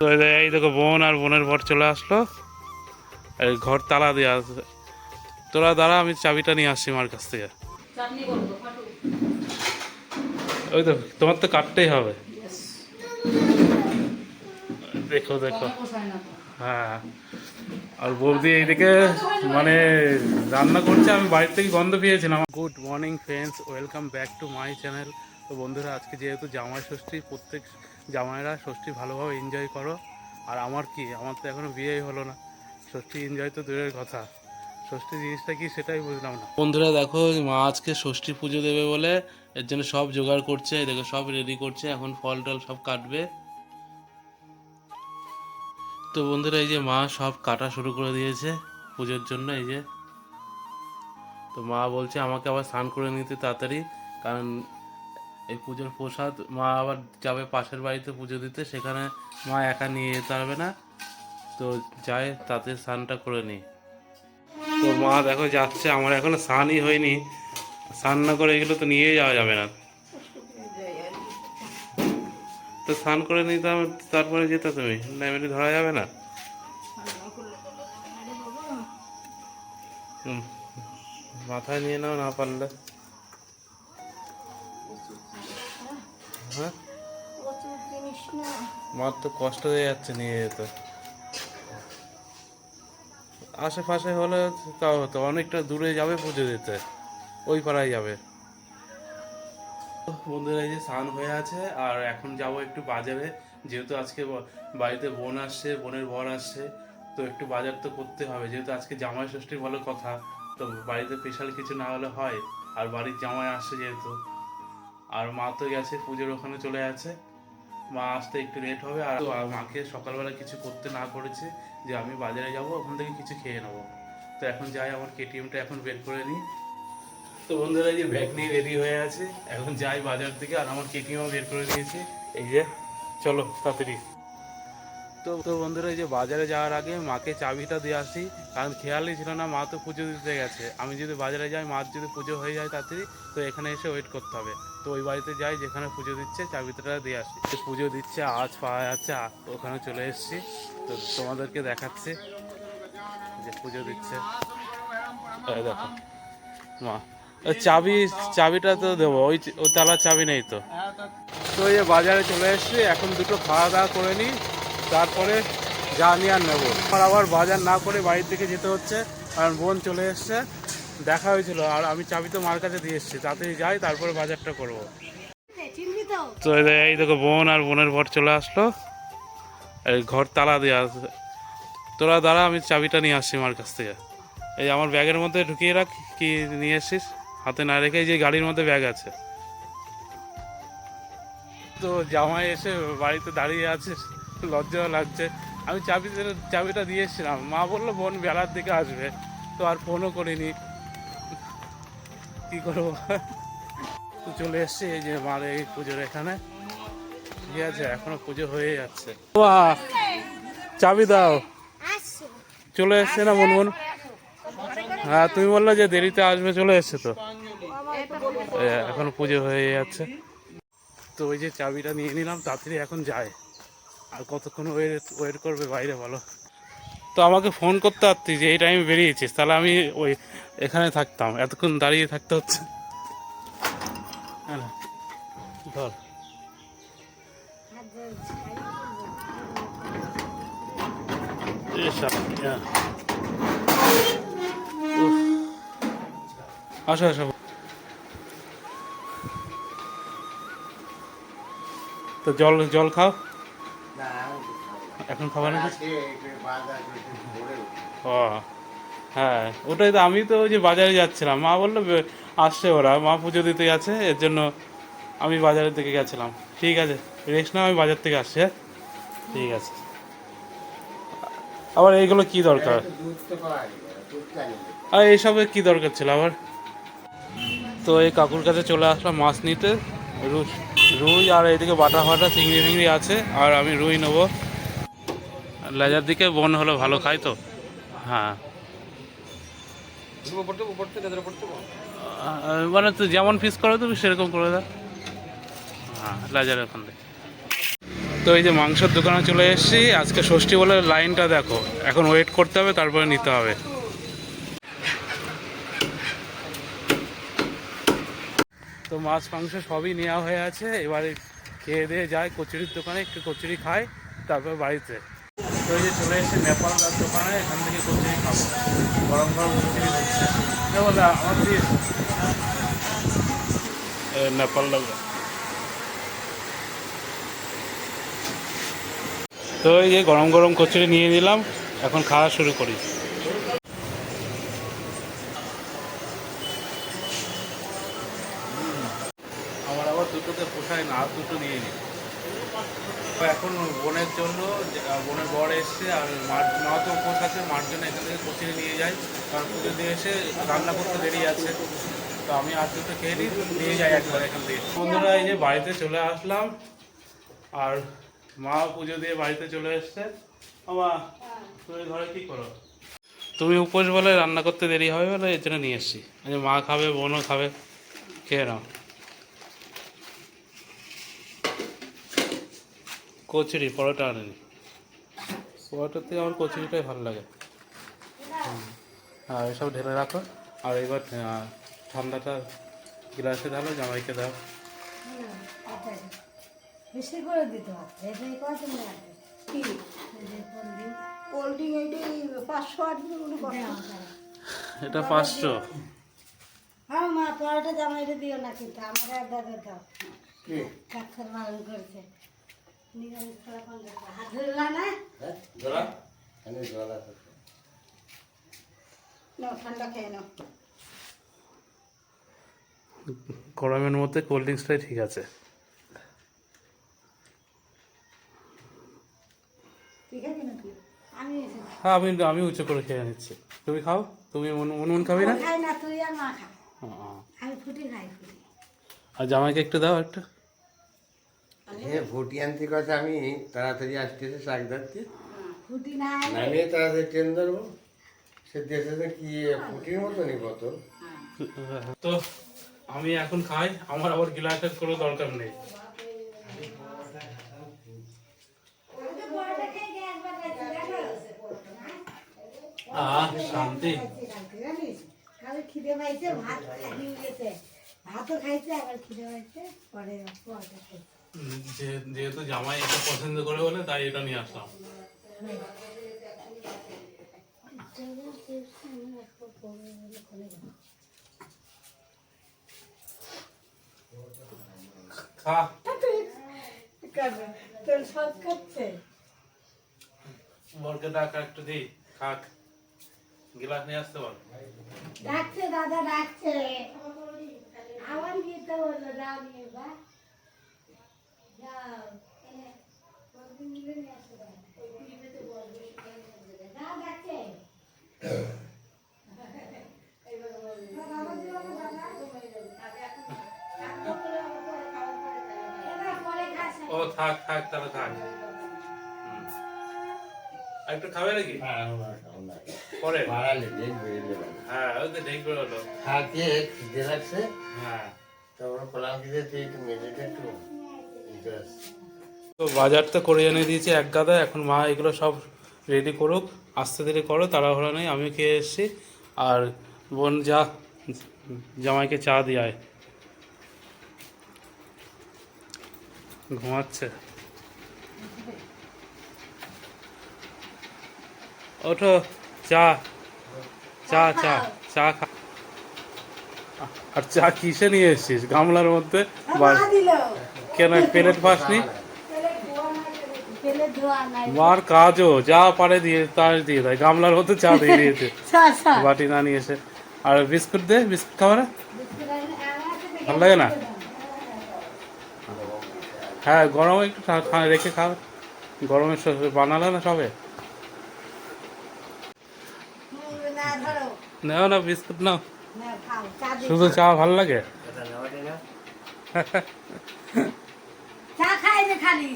তো এই দেখো বোন আর বোনের ঘর চলে আসলো। এই ঘর তালা দেওয়া আছে। তোরা দাঁড়া আমি চাবিটা নিয়ে আসছি আমার কাছ থেকে। ওই তো তোমার তো কাটতেই হবে। দেখো দেখো। হ্যাঁ। আর বৌদি এইদিকে মানে রান্না করছে আমি বাড়ির থেকে গন্ধ পেয়েছিলাম। Good morning friends welcome back to my channel তো বন্ধুরা আজকে যেহেতু জামাই ষষ্ঠী প্রত্যেক জামাইরা, ষষ্ঠী ভালোভাবে এনজয় করো। আর আমার কি? আমার তো এখনও বিয়েই হলো না। ষষ্ঠী এনজয় তো দূরের কথা। ষষ্ঠী জিনিসটা কি সেটাই বুঝলাম না। বন্ধুরা, দেখো, মা আজকে ষষ্ঠী পুজো দেবে বলে এর জন্য সব জোগাড় করছে। দেখো, সব রেডি করছে। এখন ফল টল সব কাটবে। তো বন্ধুরা, এই যে মা সব কাটা শুরু করে দিয়েছে পুজোর জন্য, এই যে। তো মা বলছে, আমাকে আবার স্নান করে নিতে তাড়াতাড়ি, কারণ এই পুজোর প্রসাদ মা আবার যাবে পাশের বাড়িতে পুজো দিতে, সেখানে মা একা নিয়ে যেতে পারবে না। তো যায় তাতে স্নানটা করে নিই তো মা দেখো যাচ্ছে, আমার এখনও স্নানই হয়নি। স্নান না করে এগুলো তো নিয়ে যাওয়া যাবে না। তো স্নান করে নিতে হবে তারপরে যেতে তুমি? না ধরা যাবে না। মাথায় নিয়ে নাও না পারলে। হ্যাঁ? মার তো কষ্ট হয়ে যাচ্ছে নিয়ে যেতে আশেপাশে হলে তাও হতো, অনেকটা দূরে যাবে পুজো দিতে, ওই পাড়ায় যাবে। বন্ধুরা, এই যে স্নান হয়ে আছে, আর এখন যাব একটু বাজারে। যেহেতু আজকে বাড়িতে বোন আসছে, বোনের বর আসছে, তো একটু বাজার তো করতে হবে। যেহেতু আজকে জামাই ষষ্ঠী বলে কথা, তো বাড়িতে স্পেশাল কিছু না হলে হয়, আর বাড়ির জামাই আসছে যেহেতু। আর মা তো গেছে, পুজোর ওখানে চলে যাচ্ছে মা আসতে একটু লেট হবে, আর আর মাকে সকালবেলা কিছু করতে না করেছে যে আমি বাজারে যাব, ওখান থেকে কিছু খেয়ে নেব। তো এখন যাই, আমার কেটিএমটা এখন বের করে নিই। তো বন্ধুরা যে ব্যাগ নিয়ে রেডি হয়ে আছে, এখন যাই বাজার থেকে, আর আমার কেটিএমও বের করে দিয়েছি। এই যে, চলো, তাড়াতাড়ি। তো তো বন্ধুরা এই যে বাজারে যাওয়ার আগে মাকে চাবিটা দিয়ে আসি। কারণ খেয়ালই ছিল না মা তো পুজো দিতে গেছে। আমি যদি বাজারে যাই মার যদি পুজো হয়ে যায় তাড়াতাড়ি তো এখানে এসে ওয়েট করতে হবে। তো ওই বাড়িতে যাই যেখানে পুজো দিচ্ছে চাবিটা দিয়ে আসি। পুজো দিচ্ছে আজ পাওয়া যাচ্ছে ওখানে চলে এসেছি। তো তোমাদেরকে দেখাচ্ছি যে পুজো দিচ্ছে। দেখো। মা চাবি চাবিটা তো দেবো ওই ওই তালার চাবি নেই তো। তো এই বাজারে চলে এসেছি এখন দুটো খাওয়া দাওয়া করে নিই। তারপরে যা নিয়ে আর নেব। আমার আবার বাজার না করে বাড়ির দিকে যেতে হচ্ছে, কারণ বোন চলে এসছে, দেখা হয়েছিল, আর আমি চাবি তো মার কাছে দিয়ে এসেছি, তাড়াতাড়ি যাই, তারপরে বাজারটা করব। তো এই দেখো বোন আর বোনের ঘর চলে আসলো, এই ঘর তালা দিয়ে আছে। তোরা দাঁড়া, আমি চাবিটা নিয়ে আসছি মার কাছ থেকে। এই আমার ব্যাগের মধ্যে ঢুকিয়ে রাখ, কি নিয়ে এসছিস হাতে না রেখে যে গাড়ির মধ্যে ব্যাগ আছে। তো জামাই এসে বাড়িতে দাঁড়িয়ে আছে। লজ্জাও লাগছে। আমি চাবি চাবিটা দিয়ে এসেছিলাম। মা বলল, বোন বেলার দিকে আসবে। তো আর ফোনও করিনি। কি করব? তো চলে এসছি এই যে মার এই পুজোর এখানে। ঠিক আছে, এখনও পুজো হয়ে যাচ্ছে। চাবি দাও। চলে এসছে না বোন হ্যাঁ তুমি বলল যে দেরিতে আসবে, চলে এসছে তো। এখন পুজো হয়ে যাচ্ছে। তো ওই যে চাবিটা নিয়ে নিলাম, তাড়াতাড়ি এখন যায়। আর কতক্ষণ ওয়েট ওয়েট করবে বাইরে বলো। তো আমাকে ফোন করতে পারতি যে এই টাইমে বেরিয়েছিস, তাহলে আমি ওই এখানে থাকতাম, এতক্ষণ দাঁড়িয়ে থাকতে হচ্ছে। ধর। হ্যাঁ। আসো আসো। তো জল জল খাও। এখন খাবার না ও হ্যাঁ ওটাই তো আমি তো ওই যে বাজারে যাচ্ছিলাম। মা বলল আসছে ওরা মা পুজো দিতে গেছে এর জন্য আমি বাজারের দিকে গেছিলাম। ঠিক আছে রেস্ট নাও আমি বাজার থেকে আসছি হ্যাঁ? ঠিক আছে। আবার এইগুলো কি দরকার? আর এইসবে কি দরকার ছিল আবার? তো এই কাকুর কাছে চলে আসলাম মাছ নিতে। রুই রুই আর এইদিকে বাটা ফাটা চিংড়ি ফিংড়ি আছে আর আমি রুই নেব। লেজার দিকে বন হলো ভালো খাই তো। হ্যাঁ। মানে তুই যেমন পিস করো তুমি সেরকম করে দাও হ্যাঁ লেজার ওখান থেকে তো এই যে মাংসের দোকানে চলে এসেছি আজকে ষষ্ঠী বলে লাইনটা দেখো। এখন ওয়েট করতে হবে তারপরে নিতে হবে। তো মাছ মাংস সবই নেওয়া হয়ে আছে। এবারে খেয়ে দিয়ে যায় কচুরির দোকানে একটু কচুরি খায় তারপর বাড়িতে। তো এই যে চলে এসেছে নেপালদার দোকানে এখান থেকে কচুরি খাব। গরম গরম কচুরি হচ্ছে আমার দিয়ে নেপালদা তো এই যে গরম গরম কচুরি নিয়ে নিলাম, এখন খাওয়া শুরু করি আমার আবার দুটোতে পোষায় না আর দুটো নিয়ে নিই তো এখন বোনের জন্য যে- আহ, বোনের বর এসছে আর মার মা তো উপোস আছে মার জন্য এখান থেকে কচুরি নিয়ে যাই কারণ পুজো দিয়ে এসে রান্না করতে দেরি আছে। তো আমি আর দুটো খেয়ে নিই, নিয়ে যাই একবার এখান থেকে। বন্ধুরা, এই যে বাড়িতে চলে আসলাম। আর মা পুজো দিয়ে বাড়িতে চলে এসছে। আমা তুমি ঘরে কি করো? তুমি উপোস বলে রান্না করতে দেরি হবে বলে এর জন্য নিয়ে এসছি। আচ্ছা মা খাবে, বোনও খাবে, খেয়ে নাও। কচুরি, পরোটা আনেনি। পরোটার থেকে আমার কচুরিটাই ভালো লাগে। আর এসব ঢেলে রাখো। আর এবার ঠান্ডাটা গ্লাসে ঢালো জামাইকে দাও। বেশি করে দিতে এটা পাঁচশো। হ্যাঁ মা পরোটা জামাইটা দিও না কিন্তু আমার এক দাদা দাও। কাক্ষর করছে। হাত ধরলা না? নাও ঠান্ডা খেয়ে নাও। গরমের মধ্যে কোল্ড ড্রিঙ্কসটাই ঠিক আছে। ঠিক আছে নাকি? আমি হ্যাঁ আমি আমি উঁচু করে খেয়ে নিচ্ছি। তুমি খাও? তুমি উনুন খাবি না? খাই না তুই আর মা খা। হ্যাঁ। আমি ফুটি খাই আর জামাইকে একটু দাও একটু। হ্যাঁ ভুটি আনতে কথা আমি? তাড়াতাড়ি আসতেছে শাক ধরতে। ফুটি না তাড়াতাড়ি ট্রেন ধরবো। সে দেশে তো কি ফুটির মতনই বোতল তো আমি এখন খাই আমার আবার গ্লাসের কোনো দরকার নেই। আহ শান্তি। জানিস খিদে পাইছে ভাত খাইয়ে ভাতও খাইছে আবার খিদে পাইছে পরে পরোটা খাইছে উম, যে- যেহেতু জামাই এটা পছন্দ করে বলে তাই এটা নিয়ে আসলাম। খা। তোর সব করছে বরকে ডাক একটু দিই খাক। গিলাস নিয়ে আসতে বল। ডাকছে দাদা, ডাকছে। আবার গিয়ে বলল, যাও নিয়ে বা যাও নিয়ে আসতে পারো। ওই টিভিতে তো বলবে, যাও ডাকছে এবার পরে খাস ও থাক থাক তাহলে থাক। একটু খাবে নাকি? পরে। এলে ভালো। হ্যাঁ ওই তো। খাতে খিদে লাগছে। হ্যাঁ। তারপরে তুই একটু একটু তো বাজার তো করে এনে দিয়েছি এক গাদা এখন মা এগুলো সব রেডি করুক আস্তে ধীরে করো তাড়াহুড়া নেই আমি খেয়ে এসেছি। আর বোন যা জামাইকে চা দিয়ে ঘুমাচ্ছে। ওঠো চা চা চা চা খা। আর চা কিসে নিয়ে এসেছিস? গামলার মধ্যে? কেন প্লেট পাসনি মার কাজও যা পারে দিয়ে তার দিয়ে দেয়। গামলার মধ্যে চা দিয়ে দিয়েছে। চা চা। বাটি না নিয়ে এসে। আর বিস্কুট দে বিস্কুট খাবে না ভালো লাগে না? হ্যাঁ গরমে একটু রেখে খাও গরমে স- বানালে না সবে? নাও না বিস্কুট নাও। শুধু চা ভালো লাগে? চা খাই খালি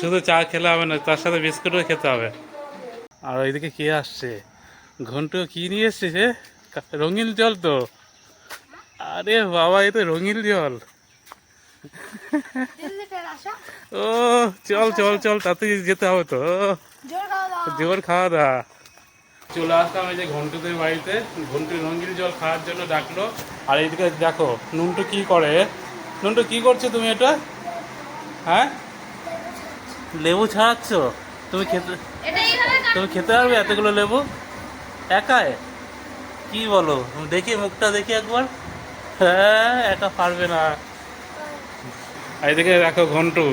শুধু চা খেলে হবে না, তার সাথে বিস্কুটও খেতে হবে। আর ওইদিকে কে আসছে? ঘন্টু কি নিয়ে এসছে সে রঙিন জল তো। আরে বাবা, এ তো রঙিন জল। ও, চল চল চল তাতে যেতে হবে তো। জোর খাওয়া দাওয়া। চলে আসলাম এই যে ঘন্টুদের বাড়িতে। ঘন্টু রঙিন জল খাওয়ার জন্য ডাকলো। আর এইদিকে দেখো, নুনটু কি করে? নুনটু, কি করছ তুমি এটা? হ্যাঁ? লেবু ছাড়াচ্ছ? তুমি খেতে তুমি খেতে পারবে এতগুলো লেবু? একাই? কি বলো? দেখি মুখটা দেখি একবার। হ্যাঁ একা পারবে না। আর দেখে দেখো ঘন্টু।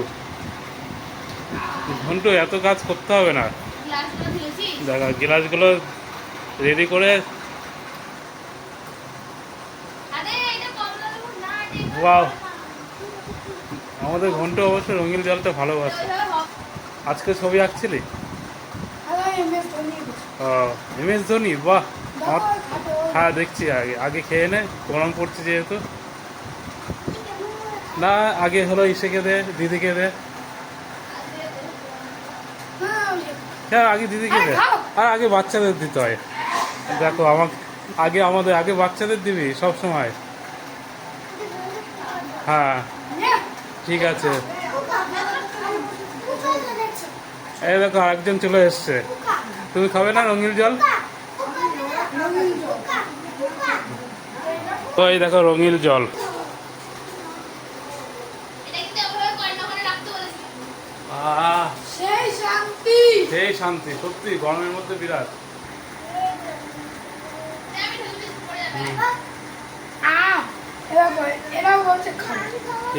ঘন্টু এত কাজ করতে হবে না। দেখো গ্লাসগুলো রেডি করে Wow. আমাদের ঘন্টু অবশ্য রঙিন জলটা ভালোবাসে। আজকে ছবি আঁকছিলি? ও, এম এস ধোনি, বাহ। হ্যাঁ দেখছি আগে আগে খেয়ে নে, গরম পড়ছে যেহেতু। না, আগে হলো ইসেকে দে, দিদিকে দে। হ্যাঁ আগে দিদিকে দে। আর আগে বাচ্চাদের দিতে হয়। দেখো, আমাকে, আগে আমাদের, আগে বাচ্চাদের দিবি সব সময় হ্যাঁ। ঠিক আছে। এই দেখো আরেকজন চলে এসছে। তুমি খাবে না রঙিন জল? তো এই দেখো রঙিল জল। আহ সেই শান্তি। সত্যি গরমের মধ্যে বিরাট।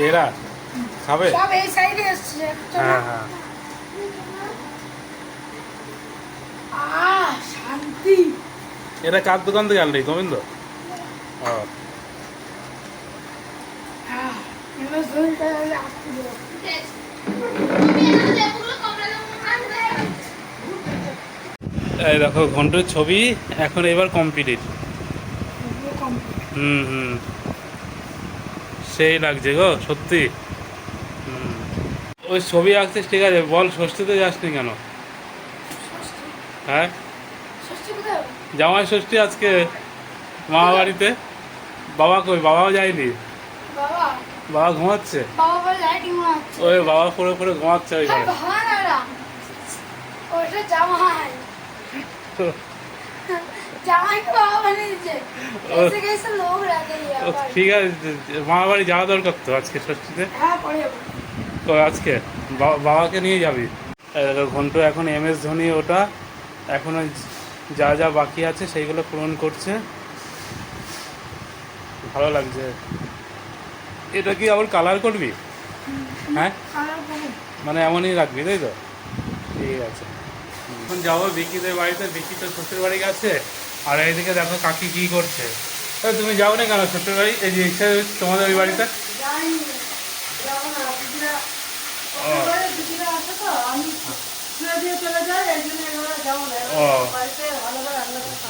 এরা? খাবে? সব এই সাইডে এসছে হ্যাঁ হ্যাঁ। শান্তি। এরা কার দোকান থেকে আনলি গোবিন্দ? ও। এই দেখো ঘণ্টার ছবি এখন এবার কমপ্লিট। হুম হুম। সেই লাগছে গো সত্যি। ওই ছবি আঁকছিস ঠিক আছে? বল ষষ্ঠীতে যাসনি কেন? হ্যাঁ? জামাই ষষ্ঠী আজকে মামা বাড়িতে বাবা কই? বাবাও যায়নি? বাবা? ঘুমাচ্ছে? মারছে ওই বাবা পরে পরে ঘুমাচ্ছে ওই ঘরে ও, ঠিক আছে মামা বাড়ি যাওয়া দরকার তো আজকে ষষ্ঠীতে? হ্যাঁ আজকে। বাবাকে নিয়ে যাবি। ঘন্টু এখন এম এস ধোনি ওটা। এখন ওই যা যা বাকি আছে সেইগুলো পূরণ করছে। ভালো লাগছে। এটা কি আবার কালার করবি? হ্যাঁ? মানে এমনই রাখবি তাই তো? ঠিক আছে। এখন যাব বিকিদের বাড়িতে বিকি তো শ্বশুর বাড়ি গেছে। আর এইদিকে দেখো কাকি কি করছে। তুমি যাও না কেন শ্বশুর বাড়ি? এই যে তোমাদের ওই বাড়িতে?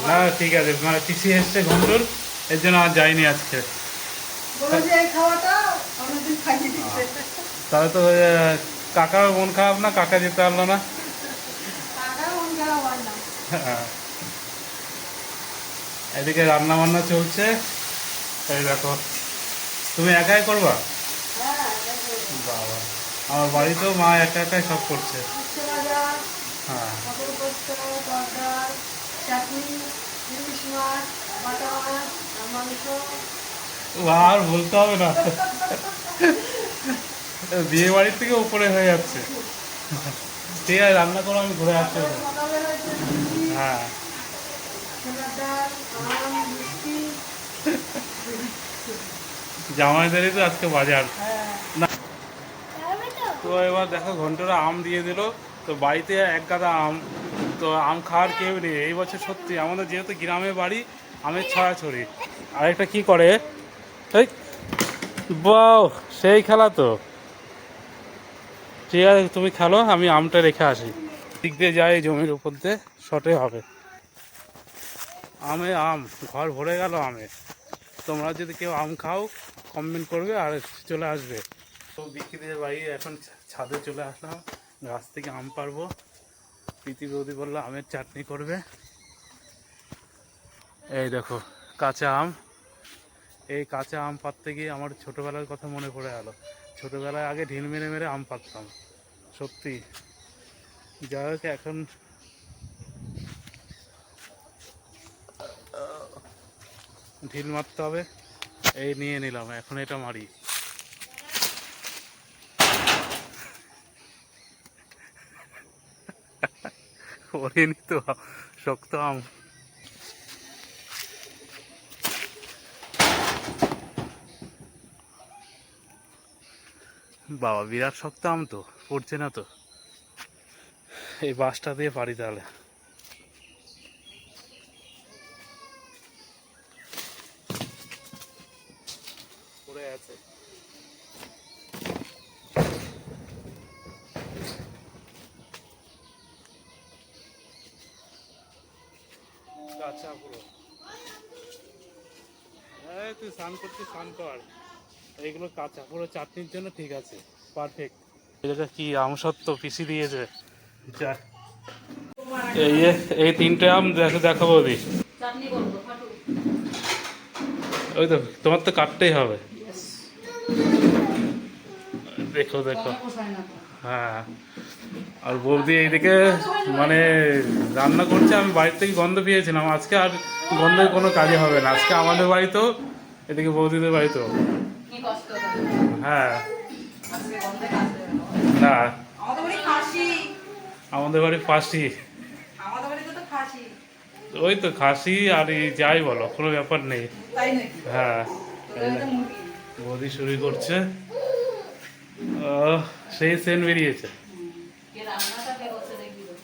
না। ঠিক আছে মানে পিছিয়ে এসছে ঘন্টুর এর জন্য আর যাইনি আজকে। তাহলে তো কাকার মন খারাপ না কাকা যেতে পারল না? হয়। এদিকে রান্না বান্না চলছে এই দেখো তুমি একাই করবা? আমার বাড়িতেও মা একা একাই সব করছে। হ্যাঁ। আর বলতে হবে না। বিয়ে বাড়ির থেকে উপরে হয়ে যাচ্ছে। ঠিক আছে রান্না করো আমি ঘুরে আসছি। সকালে হ্যাঁ জামাইদেরই তো আজকে বাজার। হ্যাঁ। না। তো এবার দেখো ঘন্টরা আম দিয়ে দিল। তো বাড়িতে এক গাদা আম, তো আম খাওয়ার কেউ নেই। এই বছর সত্যি আমাদের যেহেতু গ্রামে বাড়ি, আমের ছড়াছড়ি। আরেকটা কি করে? এই বাও সেই খেলা তো। ঠিক আছে, তুমি খেলো, আমি আমটা রেখে আসি। দিক দিয়ে যাই জমির উপর দিয়ে, শটে হবে। আমে আম, ঘর ভরে গেল আমে। তোমরা যদি কেউ আম খাও কমেন্ট করবে আর চলে আসবে। তো বিক্রিদের বাড়ি এখন ছাদে চলে আসলাম। গাছ থেকে আম পারব প্রীতি বৌদি বলল, আমের চাটনি করবে। এই দেখো, কাঁচা আম। এই কাঁচা আম পাততে গিয়ে আমার ছোটোবেলার কথা মনে পড়ে গেল। ছোটোবেলায় আগে ঢিল মেরে মেরে আম পাকতাম সত্যি। যাই হোক, এখন ঢিল মারতে হবে। এই নিয়ে নিলাম, এখন এটা মারি। তো শক্ত আম। বাবা, বিরাট শক্ত আম তো, পড়ছে না তো। এই বাসটা দিয়ে পারি তাহলে পড়ে আছে কাঁচা পুরো এই তুই স্নান করছিস স্নান কর এইগুলো কাঁচা পুরো চাটনির জন্য ঠিক আছে পারফেক্ট এটা কি আম সত্য পিসি দিয়েছে? যা। এই এই তিনটে আম দেখো দেখাবো দি ওই তো তোমার তো কাটতেই হবে। দেখো দেখো। হ্যাঁ। আর বৌদি এইদিকে মানে রান্না করছে আমি বাড়ির থেকে গন্ধ পেয়েছিলাম। আজকে আর গন্ধের কোনো কাজে হবে না। আজকে আমাদের বাড়িতেও এদিকে বৌদিদের বাড়িতেও হ্যাঁ। না। আমাদের বাড়ি খাসি ওই তো খাসি আর যাই বলো, কোনো ব্যাপার নেই। হ্যাঁ। বৌদি শুরু করছে। সেই সেন বেরিয়েছে।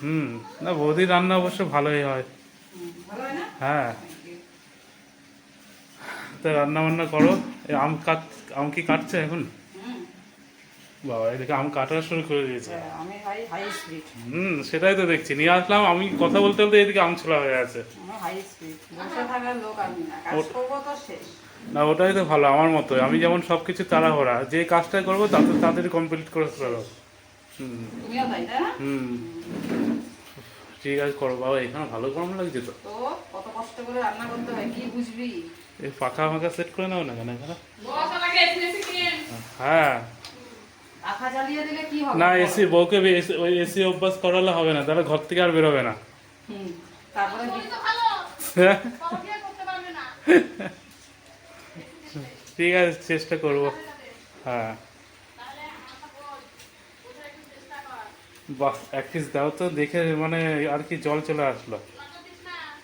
হুম, না বৌদির রান্না অবশ্য ভালোই হয়। হয়। তো রান্না বান্না করো আম কাট আম কি কাটছে এখন? বাবা এদিকে আম কাটা শুরু করে দিয়েছে। হ্যাঁ, আমি হাই হাই স্পিড। হুম সেটাই তো দেখছি। নিয়ে আসলাম আমি কথা বলতে বলতে এদিকে আম ছোলা হয়ে আছে। High speed. বসে থাকার লোক আমি না। কাজ ওর- তো শেষ। না ওটাই তো ভালো আমার মতো আমি যেমন সব কিছু তাড়াহোড়া যে কাজটা করব তাতে তাদের কমপ্লিট করে ফেলো। হুম। ঠিক আছে করো। বাবা এখানে ভালো গরম লাগছে তো। তো কত কষ্ট করে রান্না করতে হয় কি বুঝবি? এই পাখা ফাঁকা সেট করে নাও না কেন? এখানে হ্যাঁ। না এসি বউকে এসি- ওই এসি অভ্যাস করালে হবে না তাহলে ঘর থেকে আর বেরোবে না। হুম ঠিক আছে চেষ্টা করব। হ্যাঁ। বাহ এক পিস দাও তো দেখে মানে আর কি জল চলে আসলো।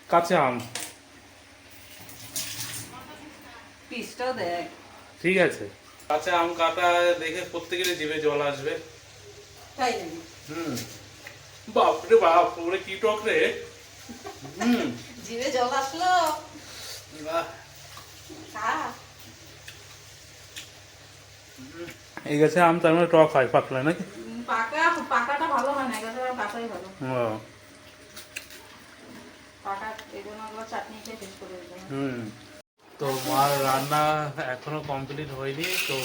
কাঁচা আম। পিসটাও দেখ। ঠিক আছে। কাঁচা আম কাটা দেখে প্রত্যেকেরই জিভে জল আসবে। তাই নাকি? হুম। বাপরে বাপ ওরে কি টক রে। হুম। জিভে জল আসলো। বাহ। খা। এই গেছে আম তার মানে টক হয় পাকলে নাকি? পাকা পাকাটা ভালো হয় না এগারোটা পাকাই ভালো। ও পাকা এগুলো চাটনি খেয়ে শেষ করে হুম। তো মার রান্না এখনও কমপ্লিট হয়নি তো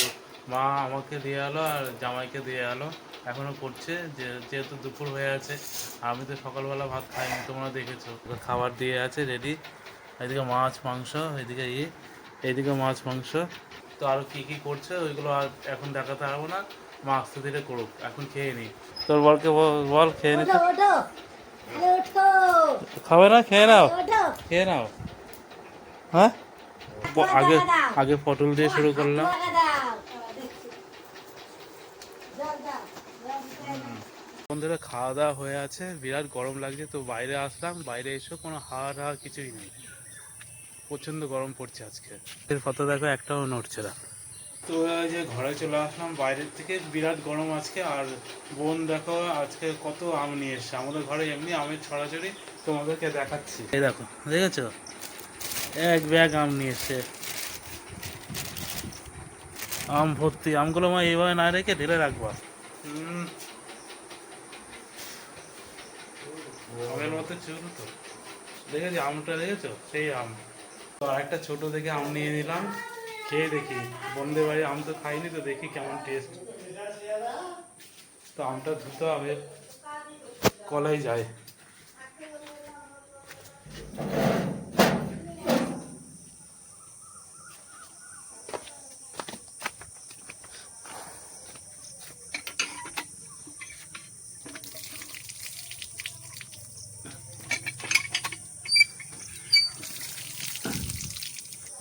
মা আমাকে দিয়ে এলো আর জামাইকে দিয়ে এলো। এখনও করছে যে যেহেতু দুপুর হয়ে আছে আমি তো সকালবেলা ভাত খাইনি তোমরা দেখেছ। খাবার দিয়ে আছে রেডি এদিকে মাছ মাংস এদিকে ই এইদিকে মাছ মাংস। তো আর কি কি করছে ওইগুলো আর এখন দেখাতে পারব না মা আস্তে ধীরে করুক এখন খেয়ে নি তোর বলকে বল- খেয়ে নিতে ওঠো খাবে না খেয়ে নাও। খেয়ে নাও। হ্যাঁ? আগে আগে পটল দিয়ে শুরু করলাম। বন্ধুরা খাওয়া দাওয়া হয়ে আছে। বিরাট গরম লাগছে তো বাইরে আসলাম। বাইরে এসে কোনো হাওয়া টাওয়া কিছুই নেই। প্রচণ্ড গরম পড়ছে আজকে। এর ফটো দেখো একটাও নড়ছে না। তো যে ঘরে চলে আসলাম বাইরের থেকে। বিরাট গরম আজকে। আর বোন দেখো আজকে কত আম নিয়ে এসছে। আমাদের ঘরে এমনি আমের ছড়াছড়ি তোমাদেরকে দেখাচ্ছি। এই দেখো দেখেছ? এক ব্যাগ আম নিয়েছে। আম ভর্তি। আমগুলো মা এইভাবে না রেখে ঢেলে রাখবা। আমের মতো চুল তো। দেখেছি, আমটা দেখেছ? সেই আম। তো আরেকটা ছোট দেখে আম নিয়ে নিলাম। খেয়ে দেখি। বন্ধে বাড়ি আম তো খাইনি তো দেখি কেমন টেস্ট তো আমটা ধুতে হবে। কলাই যায়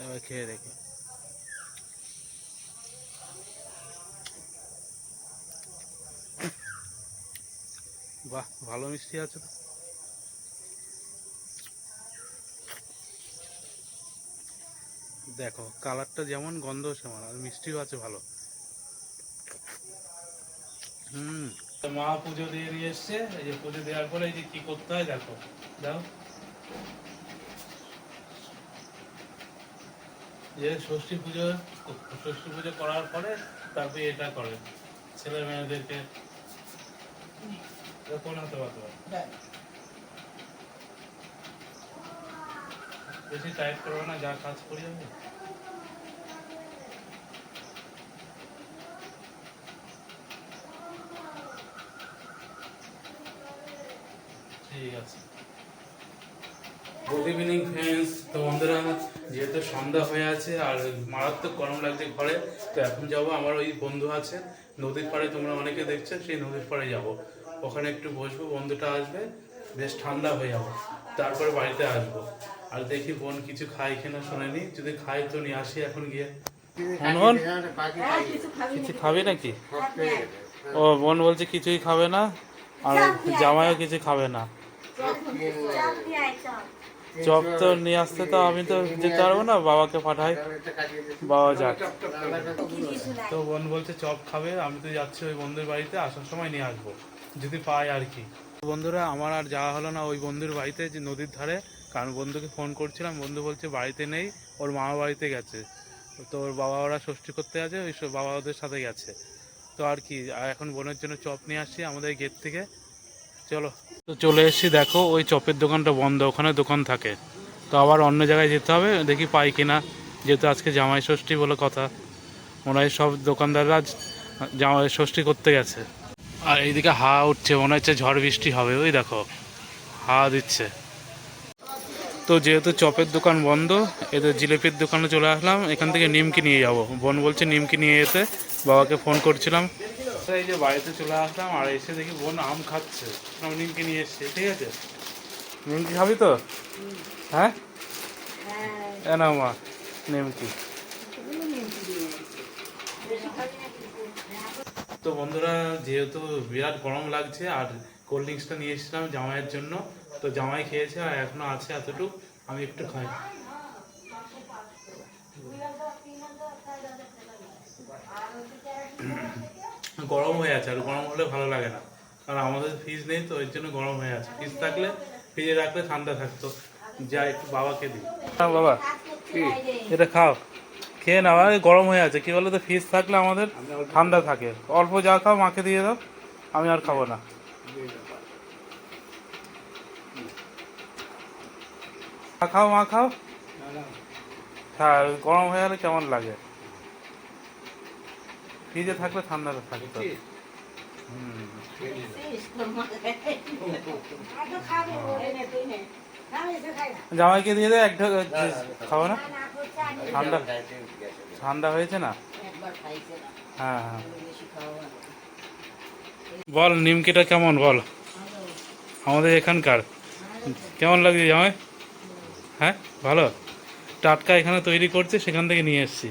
এবার খেয়ে দেখি বাহ ভালো মিষ্টি আছে তো। দেখো, কালারটা যেমন গন্ধ সেমন, আর মিষ্টিও আছে ভালো। হুম। মা পুজো দিয়ে নিয়ে এসছে, এই যে পুজো দেওয়ার পরে এই যে কি করতে হয় দেখো, দাও। যে ষষ্ঠী পুজো ষষ্ঠী পুজো করার পরে তারপরে এটা করে ছেলে মেয়েদেরকে কোন হাতে বাঁধতে বেশি টাইট করবে না যা কাজ করি আমি। ঠিক আছে। গুড ইভিনিং ফ্রেন্ডস তো বন্ধুরা যেহেতু সন্ধ্যা হয়ে আছে আর মারাত্মক গরম লাগছে ঘরে তো এখন যাব। আমার ওই বন্ধু আছে নদীর পাড়ে তোমরা অনেকে দেখছ সেই নদীর পাড়ে যাব। ওখানে একটু বসবো বন্ধুটা আসবে বেশ ঠান্ডা হয়ে যাব। তারপরে বাড়িতে আসব। আর দেখি বোন কিছু খাই কিনা শোনেনি। যদি খাই তো নিয়ে আসি এখন গিয়ে। হনুমান? পাখি হ্যাঁ কিছু খাবি খাবে নাকি। ও বোন বলছে কিছুই খাবে না। আর জামাইও কিছু খাবে না। চপ তো নিয়ে আসতে তো আমি তো যেতে পারব না বাবাকে পাঠাই। বাবা যাক। তো বোন বলছে চপ খাবে আমি তো যাচ্ছি ওই বন্ধুর বাড়িতে আসার সময় নিয়ে আসব। যদি পাই আর কি। বন্ধুরা, আমার আর যাওয়া হলো না ওই বন্ধুর বাড়িতে যে নদীর ধারে। কারণ বন্ধুকে ফোন করছিলাম, বন্ধু বলছে বাড়িতে নেই, ওর মামা বাড়িতে গেছে। তো ওর বাবা ওরা ষষ্ঠী করতে আছে, ওই বাবা ওদের সাথে গেছে। তো আর কি এখন বোনের জন্য চপ নিয়ে আসছি আমাদের গেট থেকে। চলো। তো চলে এসেছি, দেখো, ওই চপের দোকানটা বন্ধ, ওখানে দোকান থাকে। তো আবার অন্য জায়গায় যেতে হবে, দেখি পাই কিনা, যেহেতু আজকে জামাই ষষ্ঠী বলে কথা। হয় সব দোকানদাররা জামাই ষষ্ঠী করতে গেছে। আর এইদিকে হাওয়া উঠছে মনে হচ্ছে ঝড় বৃষ্টি হবে ওই দেখো হাওয়া দিচ্ছে। তো যেহেতু চপের দোকান বন্ধ এদের জিলেপির দোকানে চলে আসলাম এখান থেকে নিমকি নিয়ে যাব। বোন বলছে নিমকি নিয়ে যেতে বাবাকে ফোন করছিলাম। এই যে বাড়িতে চলে আসলাম আর এসে দেখি বোন আম খাচ্ছে। আমি নিমকি নিয়ে এসছি ঠিক আছে? নিমকি খাবি তো? হ্যাঁ? হ্যাঁ। এ না মা নিমকি। তো বন্ধুরা, যেহেতু বিরাট গরম লাগছে, আর কোল্ড ড্রিঙ্কসটা নিয়ে এসেছিলাম জামাইয়ের জন্য, তো জামাই খেয়েছে আর এখনও আছে এতটুকু, আমি একটু খাই। গরম হয়ে আছে, আর গরম হলে ভালো লাগে না, কারণ আমাদের ফ্রিজ নেই, তো এর জন্য গরম হয়ে আছে। ফ্রিজ থাকলে ফ্রিজে রাখলে ঠান্ডা থাকতো। যা একটু বাবাকে দিই। বাবা এটা খাও। খেয়ে নাও, আরে গরম হয়ে আছে, কি বলো তো ফ্রিজ থাকলে আমাদের ঠান্ডা থাকে। অল্প যা খাও, মাকে দিয়ে দাও, আমি আর খাব না। খাও, মা খাও। হ্যাঁ গরম হয়ে গেলে কেমন লাগে? ফ্রিজে থাকলে ঠান্ডাটা থাকতো হুম। জামাইকে দিয়ে দে, এক খাব না? ঠান্ডা। ঠান্ডা হয়েছে না? হ্যাঁ হ্যাঁ। বল, নিমকিটা কেমন বল? আমাদের এখানকার। কেমন লাগছে জামাই? হ্যাঁ ভালো? টাটকা এখানে তৈরি করছে, সেখান থেকে নিয়ে এসেছি।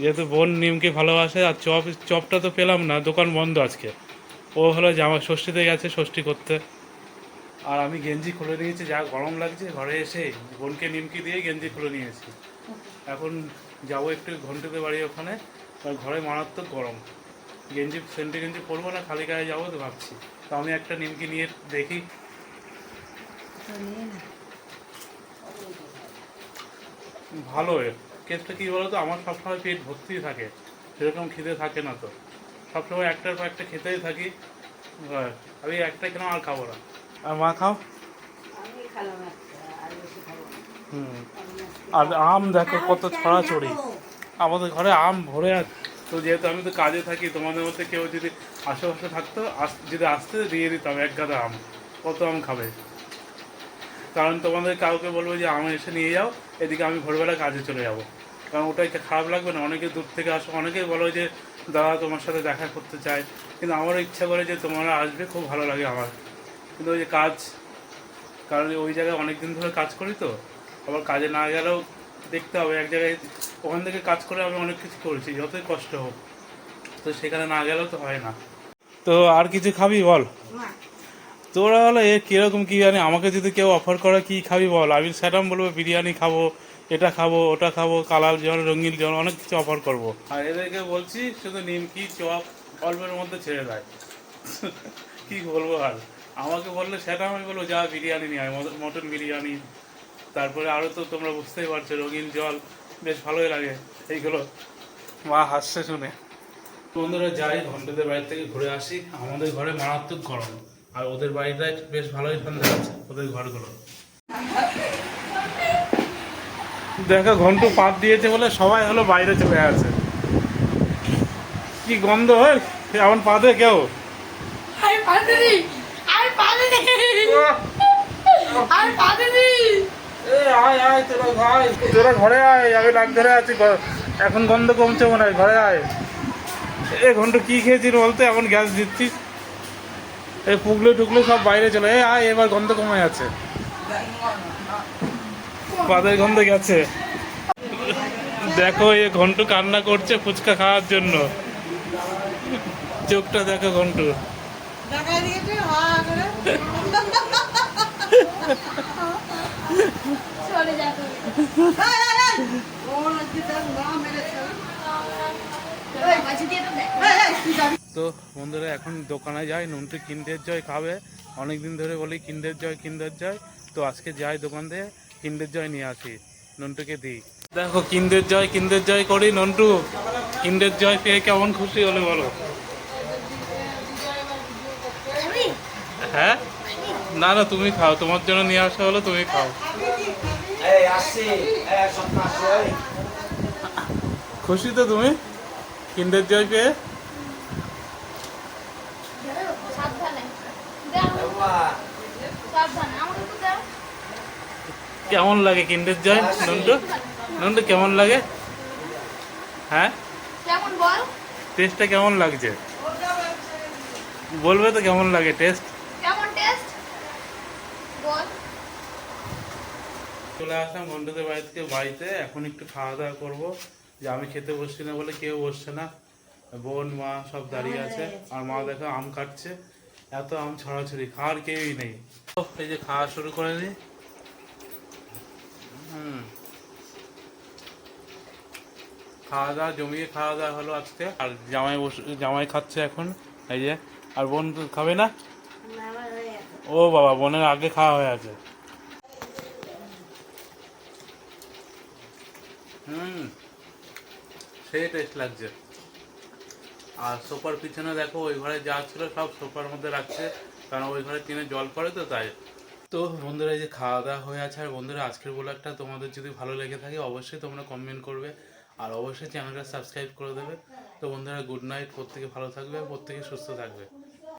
যেহেতু বোন নিমকি ভালোবাসে, আর চপ, চপটা তো পেলাম না, দোকান বন্ধ আজকে। ও হলো জামা, ষষ্ঠীতে গেছে ষষ্ঠী করতে। আর আমি গেঞ্জি খুলে নিয়েছি যা গরম লাগছে, ঘরে এসে বোনকে নিমকি দিয়ে গেঞ্জি খুলে নিয়েছি। এখন যাব একটু ঘন্টুতে বাড়ি ওখানে আর ঘরে মারাত্মক গরম। গেঞ্জি সেন্টে গেঞ্জি পরবো না, খালি গায়ে যাব তো ভাবছি। তো আমি একটা নিমকি নিয়ে দেখি। ভালো কেসটা কী বলো তো আমার সবসময় পেট ভর্তি থাকে। সেরকম খিদে থাকে না তো। সবসময় একটার পর একটা খেতেই থাকি। আমি একটা কেন আর খাব না। আর মা খাও। হুম। আর আম দেখো কত ছড়াছড়ি। আমাদের ঘরে আম ভরে আছে। তো যেহেতু আমি তো কাজে থাকি তোমাদের মধ্যে কেউ যদি আশেপাশে থাকতো আস- যদি আসতে দিয়ে দিতাম এক গাদা আম কত আম খাবে? কারণ তোমাদের কাউকে বলব যে আম এসে নিয়ে যাও এদিকে আমি ভোরবেলা কাজে চলে যাব। কারণ ওটাই তো খারাপ লাগবে না অনেকে দূর থেকে আসো অনেকেই বলো যে দাদা তোমার সাথে দেখা করতে চায় কিন্তু আমারও ইচ্ছা করে যে তোমরা আসবে খুব ভালো লাগে আমার। কিন্তু ওই যে কাজ কারণ ওই জায়গায় অনেক দিন ধরে কাজ করি তো আবার কাজে না গেলেও দেখতে হবে এক জায়গায় ওখান থেকে কাজ করে আমি অনেক কিছু করেছি যতই কষ্ট হোক। তো সেখানে না গেলেও তো হয় না। তো আর কিছু খাবি বল? না। তোরা হলো এ কীরকম কি জানি আমাকে যদি কেউ অফার করে কি খাবি বল? আমি সেরকম বলব বিরিয়ানি খাব এটা খাব ওটা খাব কালার জল রঙিন জল অনেক কিছু অফার করব। আর এদেরকে বলছি শুধু নিমকি চপ অল্পের মধ্যে ছেড়ে দেয়। কি বলব আর? আমাকে বললে সেটা আমি বলব যা বিরিয়ানি নিয়ে আয় মট- মটন বিরিয়ানি। তারপরে আরও তো তোমরা বুঝতেই পারছ রঙিন জল বেশ ভালোই লাগে এইগুলো। মা হাসছে শুনে। বন্ধুরা যাই ঘন্টাদের বাড়ি থেকে ঘুরে আসি। আমাদের ঘরে মারাত্মক গরম আর ওদের বাড়িটা বেশ ভালোই ঠান্ডা আছে ওদের ঘরগুলো। দেখো ঘন্টু পাত দিয়েছে বলে সবাই হলো বাইরে চলে আছে কি গন্ধ হয় এমন পাতে কেউ? আমি পারিনি পারিনি তোরা ঘরে আয় আমি লাগ ধরে আছি এখন গন্ধ কমছে মনে হয় ঘরে আয়। এ ঘন্ট কি খেয়েছিস বলতে? এখন গ্যাস দিচ্ছিস। এই পুগলে টুকলে সব বাইরে চলে। এ আয় এবার গন্ধ কমে যাচ্ছে। পাদের গন্ধ গেছে। দেখো এ ঘন্টু কান্না করছে ফুচকা খাওয়ার জন্য। চোখটা দেখো ঘন্টু দেখা দিয়েছে হা করে চলে যা তুমি কোন আজকে তার না মেরেছে মাঝে দিয়ে তো বন্ধুরা এখন দোকানে যাই নুনটু কিন্ডের জয় খাবে। অনেক দিন ধরে বলি কিন্ডের জয় কিন্ডের জয়। তো আজকে যাই দোকান থেকে কিন্ডের জয় নিয়ে আসি। নন্টুকে দিই। দেখো কিন্ডের জয় কিন্ডের জয় করি নন্টু। কিন্ডের জয় পেয়ে কেমন খুশি হলে বলো। হ্যাঁ? না না তুমি খাও। তোমার জন্য নিয়ে আসা হলো তুমি খাও। খুশি তো তুমি? কিন্ডের জয় পেয়ে? সাবধানে দাও সাবধানে আমাকে তো দাও কেমন লাগে কিন্ডের জয় নন্টু? নন্টু কেমন লাগে? হ্যাঁ? কেমন বল? টেস্টটা কেমন লাগছে? বলবে তো কেমন লাগে টেস্ট চলে আসলাম বন্ধুদের বাড়ি থেকে বাড়িতে। এখন একটু খাওয়া দাওয়া করব। যে আমি খেতে বসছি না বলে কেউ বসছে না। বোন মা সব দাঁড়িয়ে আছে। আর মা দেখো আম কাটছে। এত আম ছড়াছড়ি খাওয়ার কেউই নেই। এই যে খাওয়া শুরু করে দিই। হুম। খাওয়া দাওয়া জমিয়ে খাওয়া দাওয়া হলো আজকে। আর জামাই বসে জামাই খাচ্ছে এখন। এই যে আর বোন খাবে না? ও বাবা, বোনের আগে খাওয়া হয়ে আছে। হুম, সেই টেস্ট লাগছে। আর সোফার পিছনে দেখো, ওই ঘরে যা ছিল সব সোফার মধ্যে রাখছে, কারণ ওই ঘরে টিনে জল পড়ে তো, তাই। তো বন্ধুরা, এই যে খাওয়া দাওয়া হয়ে আছে, আর বন্ধুরা, আজকের ব্লগটা তোমাদের যদি ভালো লেগে থাকে, অবশ্যই তোমরা কমেন্ট করবে, আর অবশ্যই চ্যানেলটা সাবস্ক্রাইব করে দেবে। তো বন্ধুরা গুড নাইট প্রত্যেকে ভালো থাকবে, প্রত্যেকে সুস্থ থাকবে।